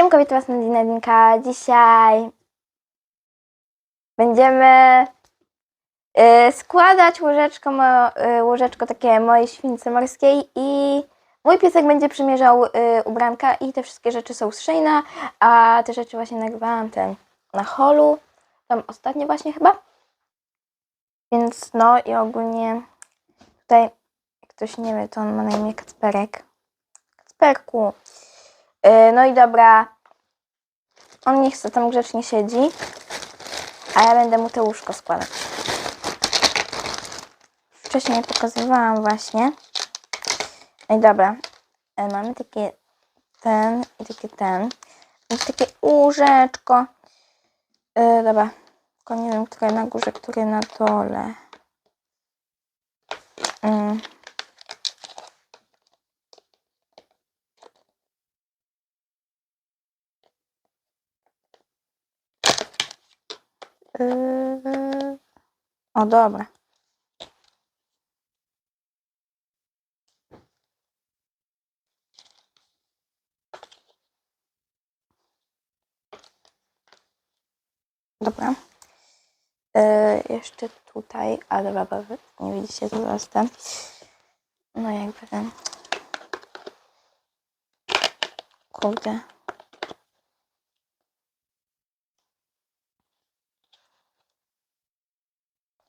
Siemka, witam was Nadina Dinka. Dzisiaj będziemy y, składać łyżeczko, mo, y, takie mojej śwince morskiej i mój piesek będzie przymierzał y, ubranka i te wszystkie rzeczy są z Sheina, a te rzeczy właśnie nagrywałam ten na holu, tam ostatnio właśnie chyba. Więc no i ogólnie tutaj, ktoś nie wie, to on ma na imię Kacperek. Kacperku. Yy, no i dobra. On niech chce tam grzecznie siedzi. A ja będę mu te łóżko składać. Wcześniej pokazywałam właśnie. No i dobra. Yy, mamy takie ten i takie ten. I takie łóżeczko. Yy, dobra. Tylko nie wiem, które na górze, które na dole. Yy. Yy, O, dobra. Dobra. Yy, jeszcze tutaj, ale wy nie widzicie, to zaraz ten. No jakby ten. Kurde.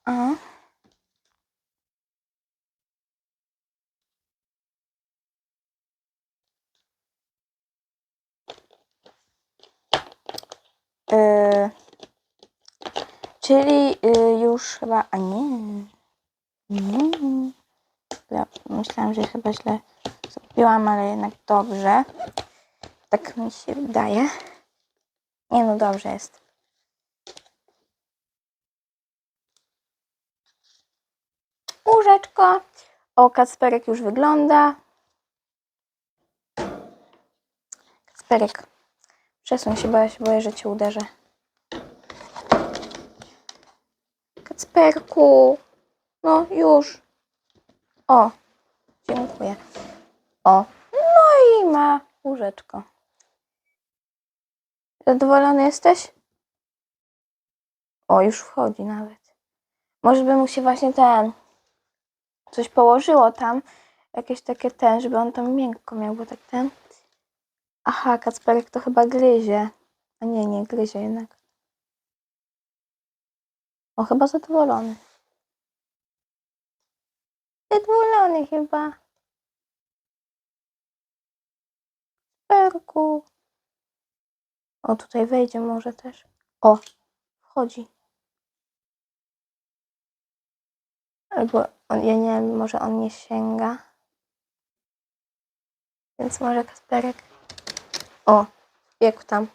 A. Yy, czyli yy, już chyba, a nie, nie, ja myślałam, że chyba źle zrobiłam, ale jednak dobrze, tak mi się wydaje. Nie no, dobrze jest. Łóżeczko. O, Kacperek już wygląda. Kacperek, przesuń się, bo ja się boję, że cię uderzę. Kacperku, no już. O, dziękuję. O, no i ma łóżeczko. Zadowolony jesteś? O, już wchodzi nawet. Może by mu się właśnie ten coś położyło tam, jakieś takie ten, żeby on tam miękko miał, bo tak ten. Aha, Kacperek to chyba gryzie. A nie, nie gryzie jednak. O, chyba zadowolony. Zadowolony chyba. Kacperku. O, tutaj wejdzie może też. O, wchodzi. Albo on, ja nie wiem, może on nie sięga. Więc może Kasperek. O, biegł tam.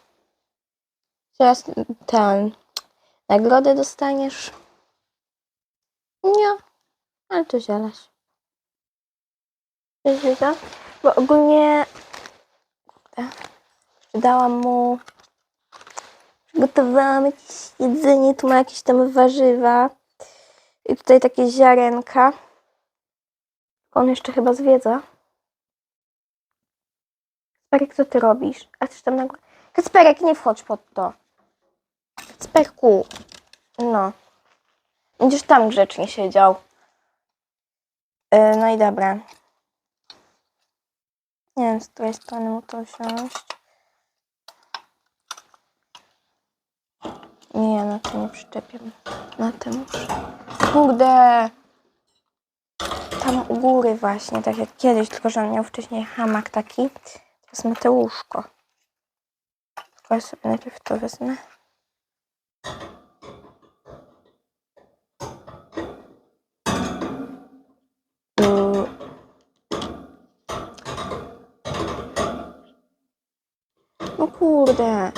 Teraz ten. Nagrodę dostaniesz. Nie, ale to zielaś. Wiesz? Bo ogólnie dałam mu przygotowałam jakieś jedzenie, tu ma jakieś tam warzywa. I tutaj takie ziarenka. On jeszcze chyba zwiedza. Kacperek, co ty robisz? A ty tam na górę. Kacperek, nie wchodź pod to. Kacperku. No. Będziesz tam grzecznie siedział. Yy, no i dobra. Nie wiem, z której strony mu to wsiąść. Nie, na to nie przyczepiam. Na tym muszę. Kurde! Tam u góry właśnie, tak jak kiedyś, tylko że on miał wcześniej hamak taki. Teraz ma te łóżko. Tylko ja sobie najpierw to wezmę. No kurde.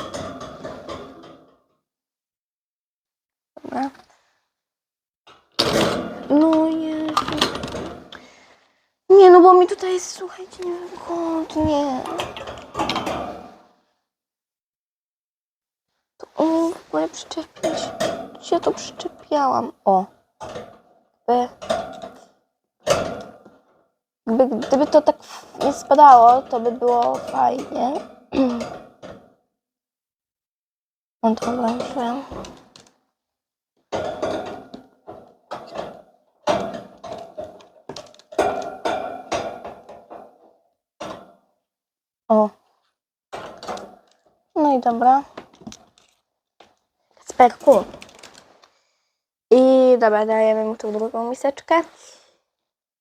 Dobra. No Jezu. Nie, no bo mi tutaj jest, słuchajcie, nie wiem, kąt, nie. To o, w ogóle przyczepić. Gdzie ja to przyczepiałam? O. By. Gdyby, gdyby to tak nie spadało, to by było fajnie. To będzie. O. No i dobra. Kacperku. I dobra, dajemy mu tą drugą miseczkę.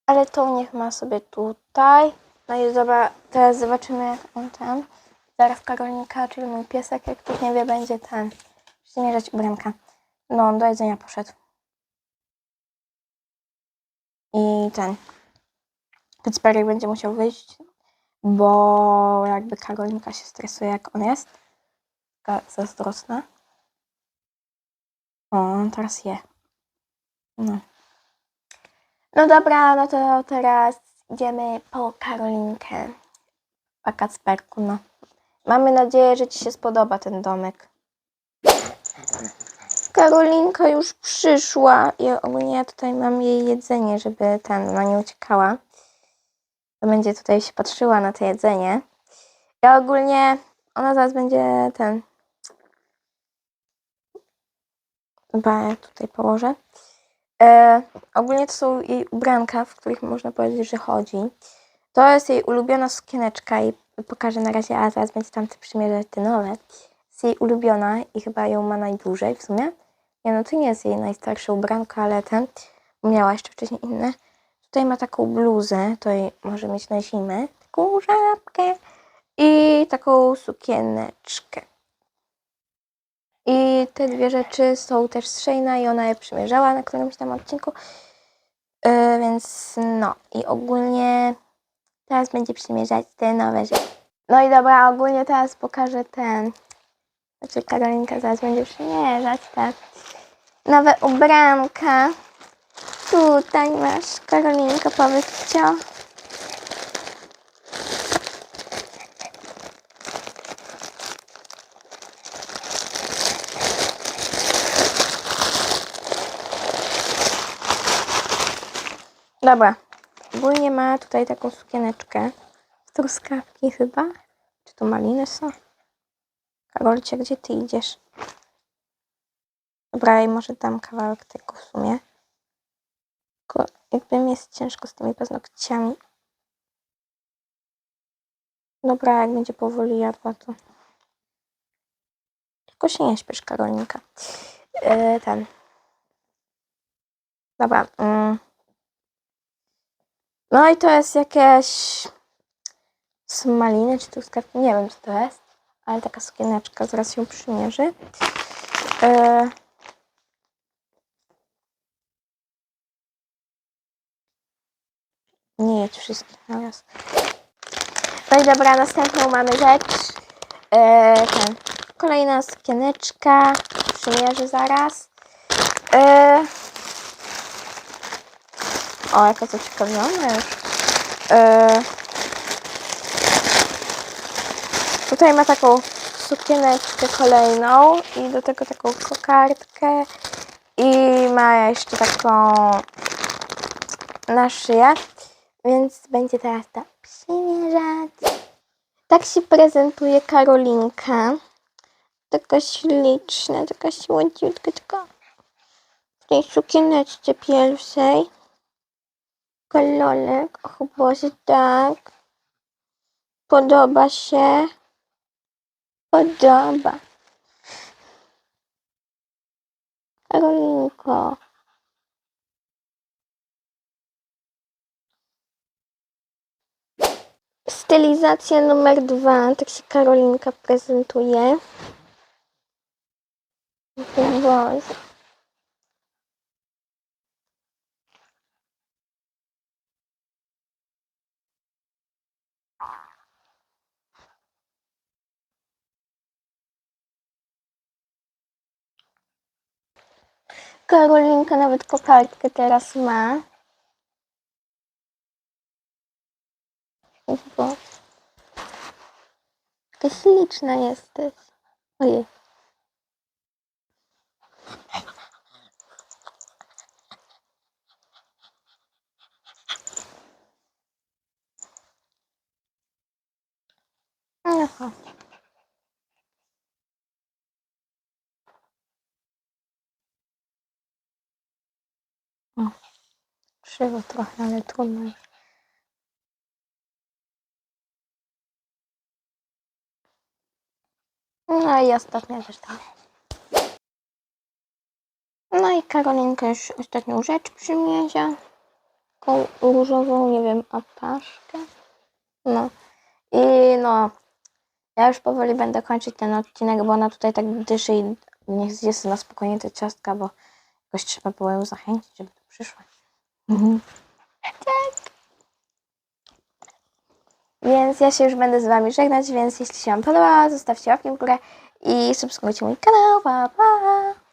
Ale to niech ma sobie tutaj. No i dobra, teraz zobaczymy jak on ten. Zaraz Karolinka, czyli mój piesek, jak ktoś nie wie, będzie ten. Przymierzać ubranka. No, do jedzenia poszedł. I ten. Kacperek będzie musiał wyjść, bo jakby Karolinka się stresuje, jak on jest. Taka zazdrosna. O, on teraz je. No. No dobra, no to teraz idziemy po Karolinkę. Po Kacperku, no. Mamy nadzieję, że Ci się spodoba ten domek. Karolinka już przyszła i ogólnie ja tutaj mam jej jedzenie, żeby ten, ona nie uciekała. To będzie tutaj się patrzyła na to jedzenie. Ja ogólnie, ona zaraz będzie ten... Chyba tutaj położę. E, ogólnie to są jej ubranka, w których można powiedzieć, że chodzi. To jest jej ulubiona sukieneczka i pokażę na razie, a zaraz będzie tam przymierzać te nowe. Jest jej ulubiona i chyba ją ma najdłużej w sumie. Nie no, to nie jest jej najstarsze ubranko, ale ten miała jeszcze wcześniej inne. Tutaj ma taką bluzę, to jej może mieć na zimę, taką żabkę i taką sukieneczkę. I te dwie rzeczy są też z Shayna i ona je przymierzała na którymś tam odcinku. Yy, więc no i ogólnie teraz będzie przymierzać te nowe rzeczy. No i dobra, ogólnie teraz pokażę ten. Znaczy Karolinka zaraz będzie przymierzać te nowe ubranka. Tutaj masz Karolinka, powiedz cio. Dobra. Ogólnie ma tutaj taką sukieneczkę. Truskawki chyba. Czy to maliny są? Karolcie, gdzie ty idziesz? Dobra, i może dam kawałek tego w sumie. Tylko jakby mi jest ciężko z tymi paznokciami. Dobra, jak będzie powoli jadła, to... Tylko się nie śpiesz, Karolinka. Yy, ten. Dobra. Mm. No i to jest jakieś smaliny czy truskawki, nie wiem co to jest, ale taka sukieneczka, zaraz ją przymierzy. E... Nie jedź wszystkich na raz. No i dobra, następną mamy rzecz. E, ten. Kolejna sukieneczka. Przymierzy zaraz. E, o, jaka to ciekawiona już. E, tutaj ma taką sukieneczkę kolejną i do tego taką kokardkę i ma jeszcze taką na szyję, więc będzie teraz to przymierzać. Tak się prezentuje Karolinka. Taka śliczna, taka słodziutka, taka w tej sukieneczce pierwszej kolorek. Boże, tak. Podoba się. Podoba. Karolinko. Stylizacja numer dwa. Tak się Karolinka prezentuje. Boże. Karolinka nawet kokardkę teraz ma. Bo... Jaka śliczna jesteś. Ojej. Aha. Krzywo trochę, ale trudno. No i ostatnia też dalej. No i Karolinka już ostatnią rzecz przymierza. Taką różową, nie wiem, apaszkę. No. I no, ja już powoli będę kończyć ten odcinek, bo ona tutaj tak dyszy i niech zje na spokojnie te ciastka, bo jakoś trzeba było ją zachęcić, żeby tu przyszła. Tak. Więc ja się już będę z Wami żegnać, więc jeśli się Wam podoba, zostawcie łapkę w górę i subskrybujcie mój kanał. Pa, pa!